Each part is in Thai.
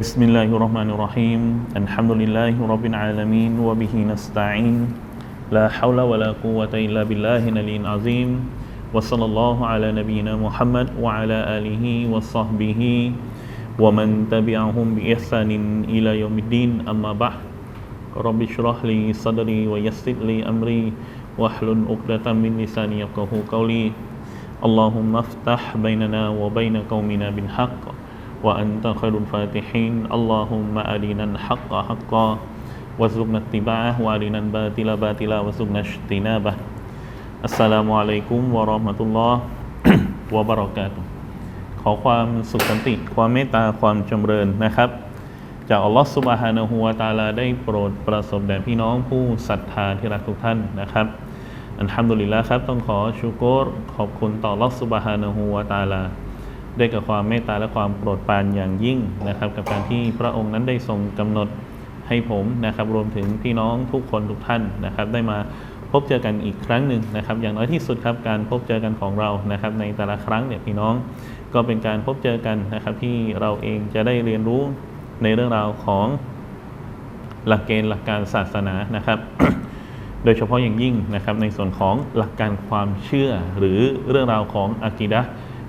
بسم الله الرحمن الرحيم الحمد لله رب العالمين وبه نستعين لا حول ولا قوة إلا بالله العلي العظيم وصلى الله على نبينا محمد وعلى آله وصحبه ومن تبعهم بإحسان إلى يوم الدين أما بعد رب اشرح لي صدري ويسر لي أمري واحلل عقدة من لساني يفقه قولي اللهم افتح بيننا وبين قومنا بالحق وأنت خير الفاتحين اللهم أرنا الحق حقا وارزقنا اتباعه وأرنا الباطل باطلا وارزقنا اجتنابه السلام عليكم ورحمة الله วะบารอกาตุฮ์ขอความสุขสันติ ความเมตตาความจำเริญนะครับ จากอัลลอฮฺสุบฮานะฮูวาตาลาได้โปรดประสบแด่พี่น้องผู้ศรัทธาที่รักทุกท่านนะครับ อันฮัมดุลิลละครับ ต้องขอชูโกรขอบคุณต่ออัลลอฮฺสุบฮานะฮูวาตาลา ได้กับความเมตตาและความโปรดปรานอย่างยิ่งนะครับ กับการที่พระองค์นั้นได้ทรงกำหนดให้ผมนะครับ รวมถึงพี่น้องทุกคนทุกท่านนะครับ ได้มาพบเจอกันอีกครั้งหนึ่งนะครับ อย่างน้อยที่สุดครับการพบเจอกันของเรานะครับ ในแต่ละครั้งเนี่ยพี่น้องก็เป็นการพบเจอกันนะครับ ที่เราเองจะได้เรียนรู้ในเรื่องราวของหลักเกณฑ์หลักการศาสนานะครับ โดยเฉพาะอย่างยิ่งนะครับในส่วนของหลักการความเชื่อหรือเรื่องราวของอากีดะ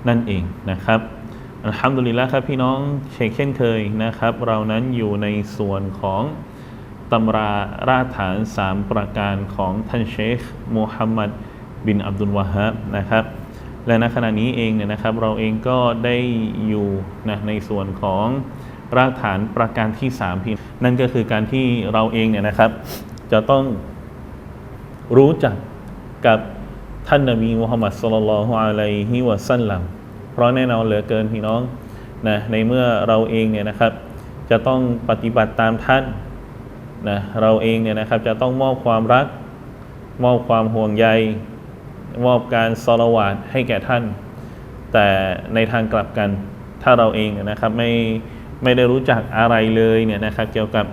นั่นเองนะครับอัลฮัมดุลิลละครับพี่น้องเชคเช่นเคยนะครับ เรานั้นอยู่ในส่วนของตำราราฐาน 3 ประการของท่านเชคมูฮัมหมัดบินอับดุลวาฮับนะครับและณขณะนี้เองเนี่ยนะครับเราเองก็ได้อยู่นะในส่วนของรากฐานประการที่3พี่นั่นก็คือการที่เราเองเนี่ยนะครับ จะต้องรู้จักกับ ท่านนบีมุฮัมมัดสุลลัลฮุอะลัยฮิวะสัลลัมเพราะแน่นอนเหลือเกินพี่น้องนะในเมื่อเราเองเนี่ยนะครับ จะต้องปฏิบัติตามท่านนะเราเองเนี่ยนะครับจะต้องมอบความรัก มอบความห่วงใย มอบการสละวาดให้แก่ท่าน แต่ในทางกลับกันถ้าเราเองเนี่ยนะครับไม่ไม่ได้รู้จักอะไรเลยเนี่ยนะครับเกี่ยวกับ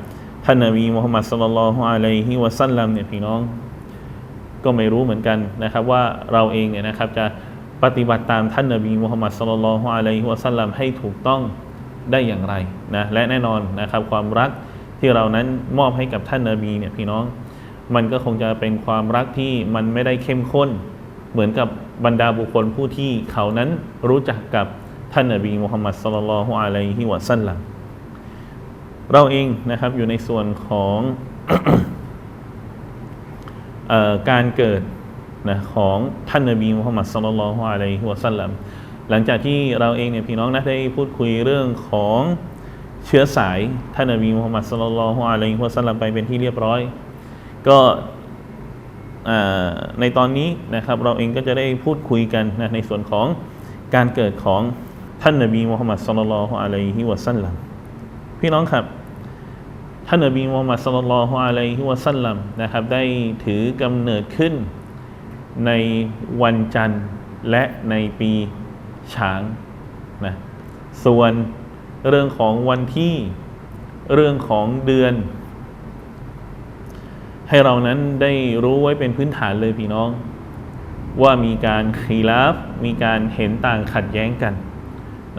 ท่านนบีมุฮัมมัดสุลลัลฮุอะลัยฮิวะสัลลัมเนี่ยพี่น้อง ก็ไม่รู้เหมือนกันนะครับว่าเราเองเนี่ยนะครับจะปฏิบัติตามท่านนบีมุฮัมมัดสุลลัลฮุอะลัยฮิวะสัลลัมให้ถูกต้องได้อย่างไรนะและแน่นอนนะครับความรักที่เรานั้นมอบให้กับท่านนบีเนี่ยพี่น้อง มันก็คงจะเป็นความรักที่มันไม่ได้เข้มข้น เหมือนกับบรรดาบุคคลผู้ที่เขานั้นรู้จักกับท่านนบีมุฮัมมัดสุลลัลฮุอะลัยฮิวะสัลลัมเราเองนะครับอยู่ในส่วนของ การเกิดนะของท่านนบีมุฮัมมัดสุลลัลฮุอะลัยฮิวะสัลลัมหลังจากที่เราเองเนี่ยพี่น้องนะได้พูดคุยเรื่องของเชื้อสายท่านนบีมุฮัมมัดสุลลัลฮุอะลัยฮิวะสัลลัมไปเป็นที่เรียบร้อย ก็ในตอนนี้นะครับเราเองก็จะได้พูดคุยกันนะในส่วนของการเกิดของท่านนบีมุฮัมมัดสุลลัลฮุอะลัยฮิวะสัลลัมพี่น้องครับ ท่านนบีมูฮัมมัดสุลลัลฮุอะลัยฮิวะสัลลัมนะครับ ได้ถือกำเนิดขึ้นในวันจันทร์และในปีช้างนะส่วนเรื่องของวันที่เรื่องของเดือน ให้เรานั้นได้รู้ไว้เป็นพื้นฐานเลยพี่น้อง ว่ามีการขีลาฟมีการเห็นต่างขัดแย้งกัน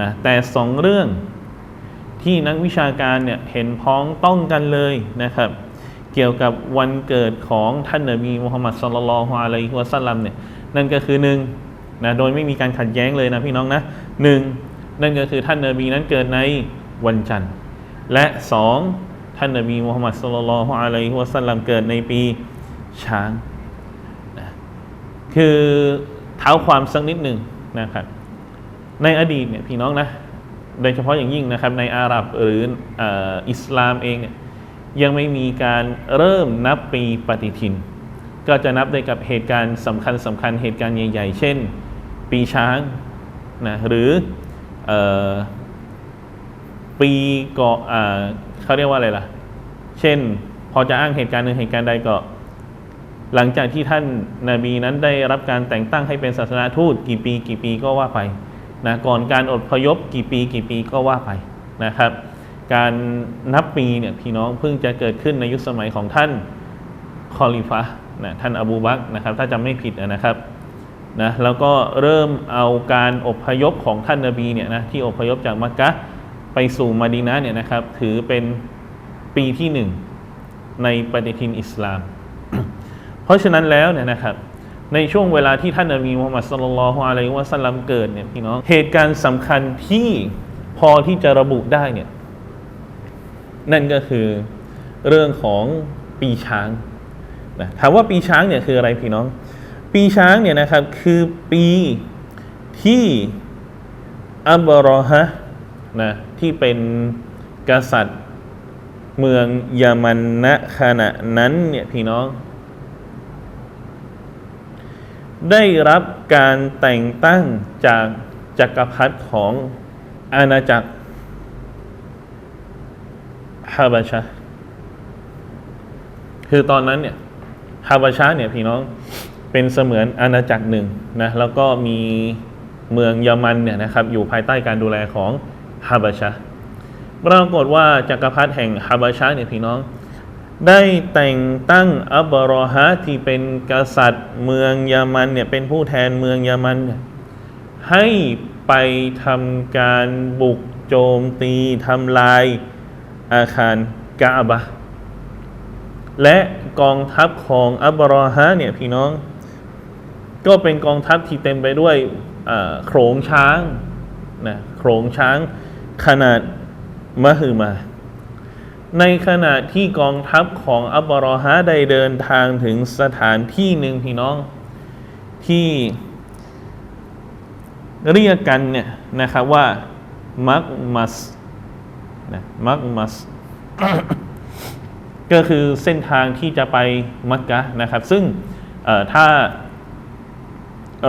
นะแต่สองเรื่อง ที่นักวิชาการเนี่ยเห็นพ้องต้องกันเลยนะครับ เกี่ยวกับวันเกิดของท่านนบีมุฮัมมัดสุลลัลฮุอะลัยฮิวะสัลลัมเนี่ยนั่นก็คือหนึ่งนะโดยไม่มีการขัดแย้งเลยนะพี่น้องนะหนึ่งนั่นก็คือท่านนบีนั้นเกิดในวันจันทร์ และสองท่านนบีมุฮัมมัดสุลลัลฮุอะลัยฮิวะสัลลัมเกิดในปีช้างนะคือเท้าความสักนิดหนึ่งนะครับในอดีตเนี่ยพี่น้องนะ โดยเฉพาะอย่างยิ่งนะครับในอาหรับหรืออิสลามเองเนี่ยยังไม่มีการเริ่มนับปีปฏิทิน ก็จะนับได้กับเหตุการณ์สำคัญสำคัญเหตุการณ์ใหญ่ ๆ เช่น ปีช้างนะหรืออปีเกาะเขาเรียกว่าอะไรล่ะ เช่นพอจะอ้างเหตุการณ์หนึ่งเหตุการณ์ใดก็ หลังจากที่ท่านนาบีนั้นได้รับการแต่งตั้งให้เป็นศาสนาทูตกี่ปีกี่ปีก็ว่าไป นะก่อนการอดพยพกี่ปีกี่ปีก็ว่าไปนะครับ การนับปีเนี่ยพี่น้องเพิ่งจะเกิดขึ้นในยุคสมัยของท่านคอลิฟะนะท่านอบูบักนะครับ ถ้าจำไม่ผิดนะครับนะแล้วก็เริ่มเอาการอพยพของท่านนบีเนี่ยนะที่อพยพจากมักกะไปสู่มาดีนะเนี่ยนะครับถือเป็นปีที่หนึ่งในปฏิทินอิสลาม เพราะฉะนั้นแล้วเนี่ยนะครับ ในช่วงเวลาที่ท่านนบีมุฮัมมัดสุลลัลฮุอะลัยฮิวะสัลลัมเกิดเนี่ยพี่น้องเหตุการณ์สำคัญที่พอที่จะระบุได้เนี่ยนั่นก็คือเรื่องของปีช้างนะถามว่าปีช้างเนี่ยคืออะไรพี่น้อง ปีช้างเนี่ยนะครับคือปีที่อับบรอฮะนะที่เป็นกษัตริย์เมืองยามันณขณะนั้นเนี่ยพี่น้อง ได้รับการแต่งตั้งจากจักรพรรดิของอาณาจักรฮาบาชะคือตอนนั้นเนี่ยฮาบาชะเนี่ยพี่น้องเป็นเสมือนอาณาจักรหนึ่งนะแล้วก็มีเมืองยามันเนี่ยนะครับอยู่ภายใต้การดูแลของฮาบาชะปรากฏว่าจักรพรรดิแห่งฮาบาชะเนี่ยพี่น้อง ได้แต่งตั้งอับรอฮะที่เป็นกษัตริย์เมืองยามันเนี่ยเป็นผู้แทนเมืองยามันเนี่ยให้ไปทำการบุกโจมตีทำลายอาคารกาบะและกองทัพของอับรอฮะเนี่ยพี่น้อง ก็เป็นกองทัพที่เต็มไปด้วยโขลงช้างนะโขลงช้างขนาดมหึมา ในขณะที่กองทัพของอับบรอฮะได้เดินทางถึงสถานที่หนึ่งพี่น้องที่เรียกกันเนี่ยนะครับว่ามักมัสนะมักมัสก็คือเส้นทางที่จะไปมักกะนะครับ ซึ่งถ้า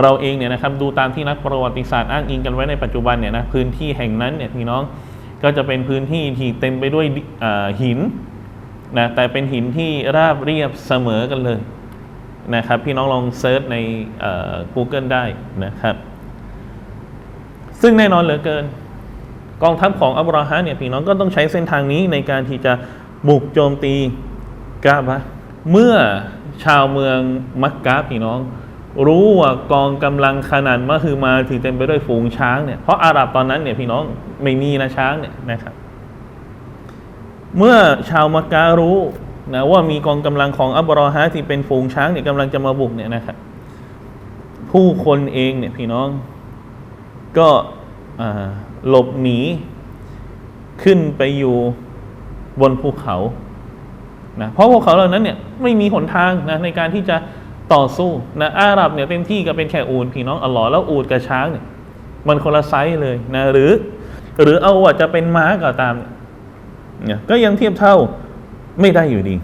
เราเองเนี่ยนะครับดูตามที่นักประวัติศาสตร์อ้างอิงกันไว้ในปัจจุบันเนี่ยนะพื้นที่แห่งนั้นเนี่ยพี่น้อง ก็จะเป็นพื้นที่ที่เต็มไปด้วยหินนะแต่เป็นหินที่ราบเรียบเสมอกันเลยนะครับ พี่น้องลองเซิร์ชใน Google ได้นะครับ ซึ่งแน่นอนเหลือเกิน กองทัพของอับราฮะเนี่ยพี่น้องก็ต้องใช้เส้นทางนี้ในการที่จะบุกโจมตีกาบะเมื่อชาวเมืองมักกะพี่น้อง รู้ว่ากองกำลังขนาดมหึมาที่เต็มไปด้วยฝูงช้างเนี่ยเพราะอาหรับตอนนั้นเนี่ยพี่น้องไม่มีนะช้างเนี่ยนะครับ เมื่อชาวมักกะรู้นะว่ามีกองกำลังของอับรอฮะที่เป็นฝูงช้างเนี่ยกำลังจะมาบุกเนี่ยนะครับ ผู้คนเองเนี่ยพี่น้อง ก็หลบหนีขึ้นไปอยู่บนภูเขานะเพราะภูเขาเหล่านั้นเนี่ยไม่มีหนทางนะในการที่จะ ต่อสู้นะอาหรับเนี่ยเต็มที่ก็เป็นแค่อูดพี่น้องอัลลอฮ์แล้วอูดกับช้างเนี่ยมันคนละไซส์เลยนะหรือ หรือเอาว่าจะเป็นม้าก็ตามเนี่ยก็ยังเทียบเท่าไม่ได้อยู่ดี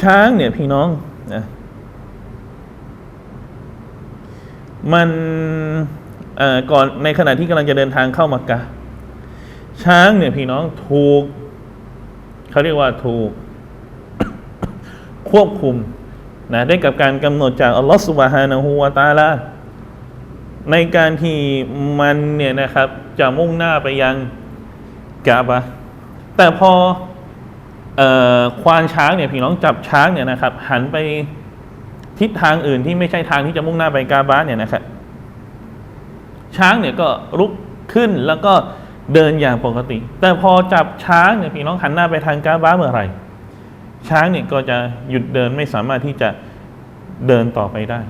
ช้างเนี่ยพี่น้องนะมันอ่อก่อนในขณะที่กำลังจะเดินทางเข้ามักกะช้างเนี่ยพี่น้องถูกเขาเรียกว่าถูก ควบคุมนะได้กับการกำหนดจากอัลลอฮฺสุบฮานะฮูวาตาลาในการที่มันเนี่ยนะครับจะมุ่งหน้าไปยังกาบะแต่พอเอ่อควานช้างเนี่ยพี่น้องจับช้างเนี่ยนะครับ หันไปทิศทางอื่นที่ไม่ใช่ทางที่จะมุ่งหน้าไปกาบะเนี่ยนะครับ ช้างเนี่ยก็ลุกขึ้นแล้วก็เดินอย่างปกติ แต่พอจับช้างเนี่ยพี่น้องหันหน้าไปทางกาบะเมื่อไหร่ ช้างเนี่ยก็จะหยุดเดินไม่สามารถที่จะเดินต่อไปได้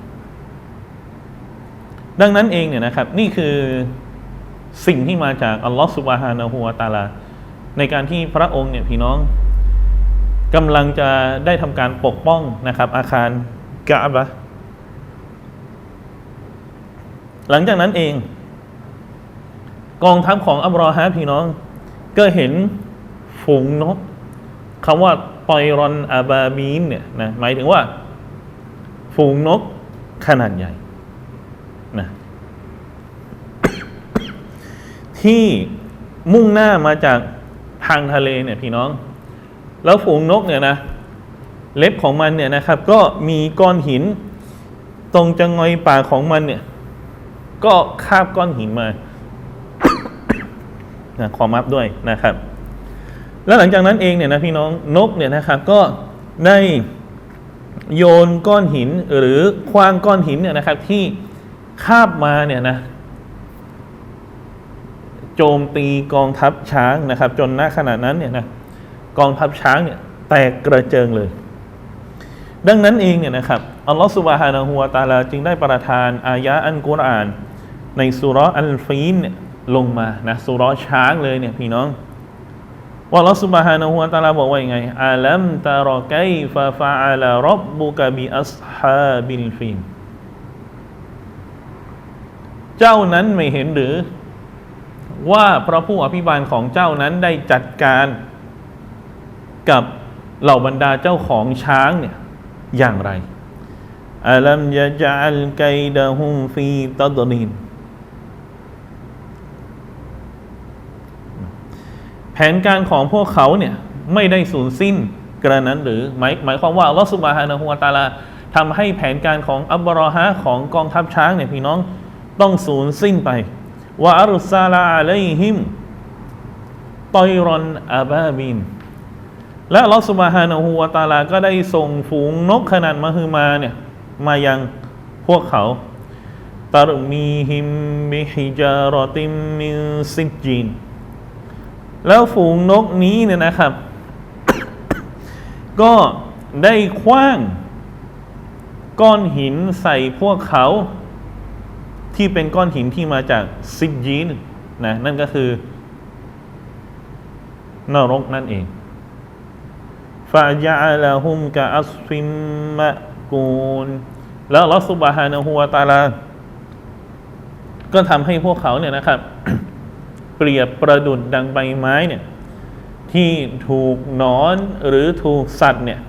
ดังนั้นเองเนี่ยนะครับ นี่คือสิ่งที่มาจากอัลลอฮฺสุบฮานะฮูวาตาลา ในการที่พระองค์เนี่ยพี่น้องกำลังจะได้ทำการปกป้องนะครับ อาคารกะบะห์หลังจากนั้นเอง กองทัพของอับรอฮะพี่น้อง ก็เห็นฝูงนกคำว่า ปอยรอนอาบาบีนเนี่ยนะหมายถึงว่าฝูงนกขนาดใหญ่นะที่มุ่งหน้ามาจากทางทะเลเนี่ยพี่น้อง แล้วฝูงนกเนี่ยนะ เล็บของมันเนี่ยนะครับ ก็มีก้อนหิน ตรงจะงอยปากของมันเนี่ย ก็คาบก้อนหินมานะขอมับด้วยนะครับ แล้วหลังจากนั้นเองเนี่ยนะพี่น้องนกเนี่ยนะครับก็ได้โยนก้อนหินหรือคว้างก้อนหินเนี่ยนะครับที่คาบมาเนี่ยนะโจมตีกองทัพช้างนะครับ จนณขณะนั้นเนี่ยนะกองทัพช้างเนี่ยแตกกระเจิงเลย ดังนั้นเองเนี่ยนะครับอัลลอฮฺสุบฮานะฮูวาตาลาจึงได้ประทานอายะอันกุรอาน ในสุรอัลฟีนเนี่ยลงมานะสุรช้างเลยเนี่ยพี่น้อง ว่าลอสุบฮานะฮุวาตาลาบอกว่ายังไงอาลัมตารอไกฟาฟาอาลารับบุกบิอัสฮาบิลฟินเจ้านั้นไม่เห็นหรือ ว่าพระผู้อภิบาลของเจ้านั้นได้จัดการกับเหล่าบรรดาเจ้าของช้างเนี่ยอย่างไรอาลัมยะจัลไกดะฮุมฟีตัดนิน ผนการของพวกเขาเนี่ยไม่ได้สูญสิ้นกระนั้นหรือหมายหมายความว่าอัลอสุบฮานะฮูวะตาลาทำให้แผนการของอับบรอฮะของกองทัพช้างเนี่ยพี่น้องต้องสูญสิ้นไปว่าอัลซาลาอะลัยฮิมตอยรอนอาบาบิน และอัลอสุบฮานะฮูวะตาลาก็ได้ส่งฝูงนกขนาดมหึมาเนี่ยมายังพวกเขาตารมีฮิมบิฮิจารติมมินซิจจีน แล้วฝูงนกนี้เนี่ยนะครับ ก็ได้คว้าง ก้อนหินใส่พวกเขา ที่เป็นก้อนหินที่มาจากซิกยีนนะนั่นก็คือนรกนั่นเองฟาจาลาฮุมกะอัสฟิมมะกูนแล้วอัลลอฮฺซุบฮานะฮูวตาลา ก็ทำให้พวกเขาเนี่ยนะครับ เปรียบประดุดดังใบไม้เนี่ยที่ถูกนอนหรือถูกสัตว์เนี่ย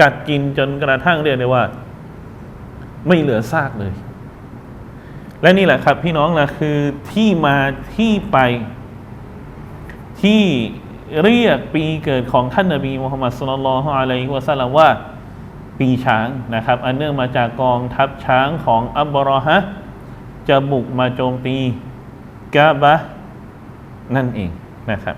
กัดกินจนกระทั่งเรียกได้ว่า ไม่เหลือซากเลย และนี่แหละครับ พี่น้องนะคือที่มาที่ไป ที่เรียกปีเกิดของท่านนบีมุฮัมมัดสุลลัลฮุอะลัยฮิวะสัลลัมว่าปีช้างนะครับ อันเนื่องมาจากกองทัพช้างของอับบรอฮะจะบุกมาโจมตีกาบะ นั่นเองนะครับ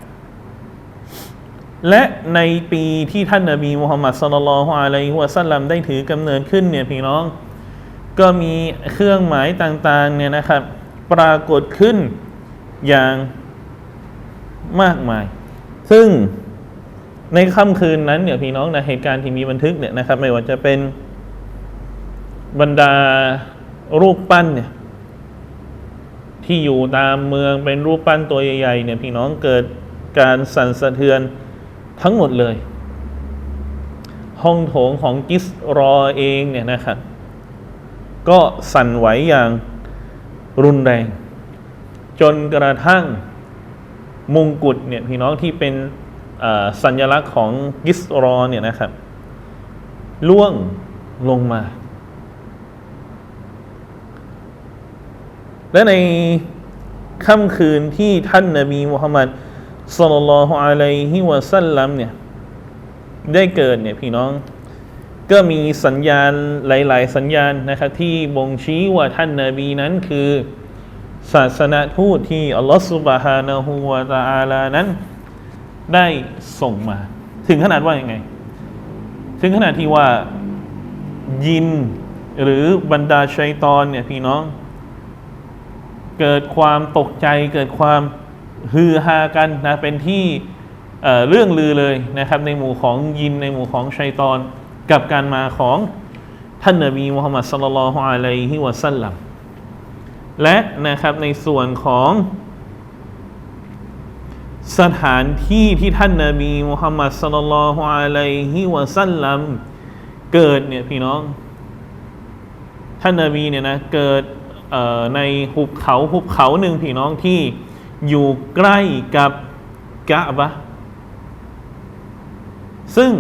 และในปีที่ท่านนบีมุฮัมมัดสุลลัลฮุอะลัยฮิวะสัลลัมได้ถือกำเนิดขึ้นเนี่ยพี่น้อง ก็มีเครื่องหมายต่างๆเนี่ยนะครับ ปรากฏขึ้นอย่างมากมาย ซึ่งในค่ำคืนนั้นเนี่ยพี่น้องในะเหตุการณ์ที่มีบันทึกเนี่ยนะครับ ไม่ว่าจะเป็นบรรดารูปปั้นเนี่ย ที่อยู่ตามเมืองเป็นรูปปั้นตัวใหญ่ๆเนี่ยพี่น้องเกิดการสั่นสะเทือนทั้งหมดเลย ห้องโถงของกิสรอเองเนี่ยนะครับก็สั่นไหวอย่างรุนแรง จนกระทั่งมงกุฎเนี่ยพี่น้องที่เป็นสัญลักษณ์ของกิสรอเนี่ยนะครับล่วงลงมา และในค่ำคืนที่ท่านนบีมุฮัมมัดสุลลัลฮุอะลัยฮิวะสัลลัมเนี่ยได้เกิดเนี่ยพี่น้องก็มีสัญญาณหลาย ๆ สัญญาณนะครับที่บ่งชี้ว่าท่านนาบีนั้นคือศาสนาทูตที่อัลลอฮฺสุบฮานะฮูวะตะอาลานั้นได้ส่งมา ถึงขนาดว่าอยังไง ถึงขนาดที่ว่ายินหรือบรรดาชัยตอนเนี่ยพี่น้อง เกิดความตกใจ เกิดความฮือฮากันนะเป็นที่เเรื่องลือเลยนะครับในหมู่ของยินในหมู่ของชัยตอนกับการมาของท่านนบีมุฮัมมัดสุลลัลฮุอะลัยฮิวะสัลลัมและนะครับในส่วนของสถานที่ที่ท่านนบีมุฮัมมัดสุลลัลฮุอะลัยฮิวะสัลลัมเกิดเนี่ยพี่น้อง ท่านนบีเนี่ยนะเกิด ในหุบเขาหุบเขาหนึ่งพี่น้องที่อยู่ใกล้กับกะบะซึ่ง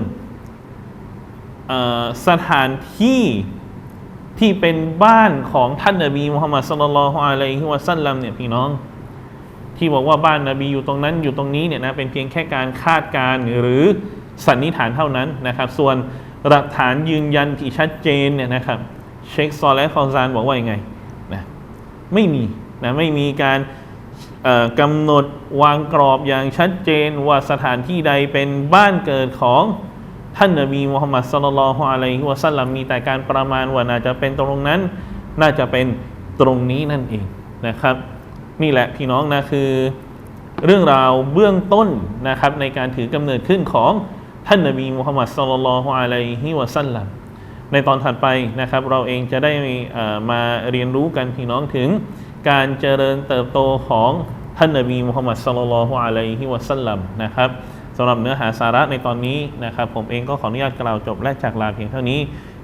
สถานที่ที่เป็นบ้านของท่านนบีมุฮัมมัดสุลลัลฮุอะลัยฮิวะสัลลัมเนี่ยพี่น้อง ที่บอกว่าบ้านนบีอยู่ตรงนั้นอยู่ตรงนี้เนี่ยนะเป็นเพียงแค่การคาดการณ์หรือสันนิษฐานเท่านั้นนะครับ ส่วนหลักฐานยืนยันที่ชัดเจนเนี่ยนะครับ เชคซอลและฟอซานบอกว่ายังไง ไม่มีนะไม่มีการกำหนดวางกรอบอย่างชัดเจนว่าสถานที่ใดเป็นบ้านเกิดของท่านนบีมุฮัมมัดสุลลัลฮุอะลัยฮิวะสัลลัมมีแต่การประมาณว่าน่าจะเป็นตรงนั้น น่าจะเป็นตรงนี้นั่นเองนะครับ นี่แหละพี่น้องนะคือ เรื่องราวเบื้องต้นนะครับในการถือกำเนิดขึ้นของท่านนบีมุฮัมมัดสุลลัลฮุอะลัยฮิวะสัลลัม ในตอนถัดไปนะครับ เราเองจะได้เอ่อมาเรียนรู้กันพี่น้องถึงการเจริญเติบโตของท่านนบีมุฮัมมัดสุลลัลลอฮุอะลัยฮิวะสัลลัมนะครับสำหรับเนื้อหาสาระในตอนนี้นะครับ ผมเองก็ขออนุญาตกล่าวจบและจากลาเพียงเท่านี้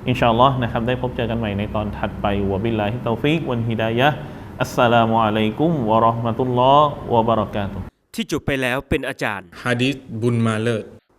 อินชาอัลลอฮ์นะครับได้พบเจอกันใหม่ในตอนถัดไปวะบิลลาฮิตตอฟิกวันฮิดายะห์อัสสลามุอะลัยกุมวะเราะห์มะตุลลอฮ์วะบะเราะกาตุฮ์ที่จบไปแล้วเป็นอาจารย์ฮะดิษบุญมาเลิศ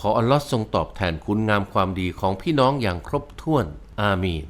ขออัลลอฮ์ทรงตอบแทนคุณงามความดีของพี่น้องอย่างครบถ้วน อามีน